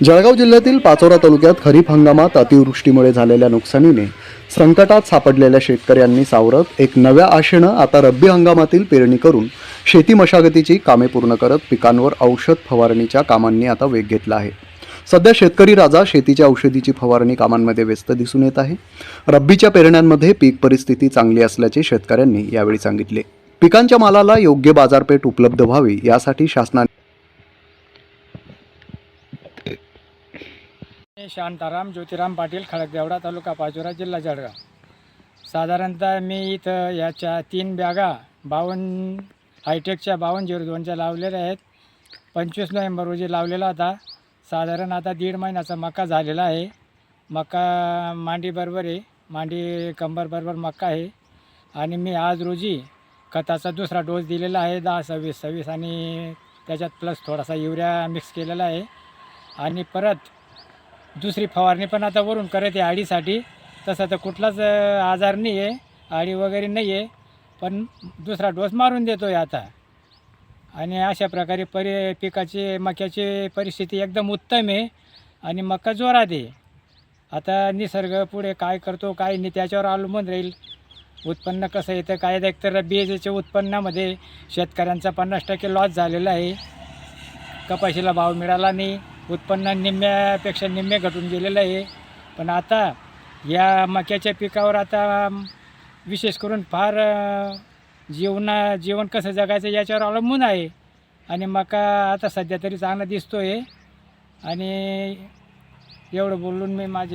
जळगाव जिल्ह्यातील पाचोरा तालुक्यात खरीप हंगामात अतिवृष्टीमुळे झालेल्या नुकसानीने संकटात सापडलेल्या शेतकऱ्यांनी सावरत एक नव्या आशेनं आता रब्बी हंगामातील पेरणी करून शेती मशागतीची कामे पूर्ण करत पिकांवर औषध फवारणीच्या कामांनी आता वेग घेतला आहे. सध्या शेतकरी राजा शेतीच्या औषधीची फवारणी कामांमध्ये व्यस्त दिसून येत आहे. रब्बीच्या पेरण्यांमध्ये पीक परिस्थिती चांगली असल्याचे शेतकऱ्यांनी यावेळी सांगितले. पिकांच्या मालाला योग्य बाजारपेठ उपलब्ध व्हावी यासाठी शासनाने मी शांताराम ज्योतिराम पाटील खडकदेवडा तालुका पाचोरा जिल्हा जळगाव. साधारणतः मी इथं याच्या तीन बॅगा बावन्न हायटेकच्या बावन्न झिरो दोनच्या लावलेल्या आहेत. पंचवीस नोव्हेंबर रोजी लावलेला होता. साधारण आता दीड महिन्याचा मका झालेला आहे. मका मांडीबरोबर आहे. मांडी कंबरबरोबर मका आहे. आणि मी आज रोजी खताचा दुसरा डोस दिलेला आहे दहा सव्वीस सव्वीस आणि त्याच्यात प्लस थोडासा युरिया मिक्स केलेला आहे. आणि परत दुसरी फवारणी पण आता वरून करत आहे आडीसाठी. तसं तर कुठलाच आजार नाही आहे. आडी वगैरे नाही आहे. पण दुसरा डोस मारून देतो आहे आता. आणि अशा प्रकारे परि पिकाची मक्याची परिस्थिती एकदम उत्तम आहे. आणि मका जोरात आहे. आता निसर्ग पुढे काय करतो काय नाही त्याच्यावर अवलंबून राहील. उत्पन्न कसं येतं काय एकतर बीजेच्या उत्पन्नामध्ये शेतकऱ्यांचा पन्नास टक्के लॉस झालेला आहे. कपाशीला भाव मिळाला नाही. उत्पन्न निम्म्यापेक्षा निम्मे घटून गेलेलं आहे. पण आता या मक्याच्या पिकावर आता विशेष करून फार जीवना जीवन कसं जगायचं याच्यावर अवलंबून आहे. आणि मका आता सध्या तरी चांगला दिसतो आहे आणि एवढं बोलून मी माझे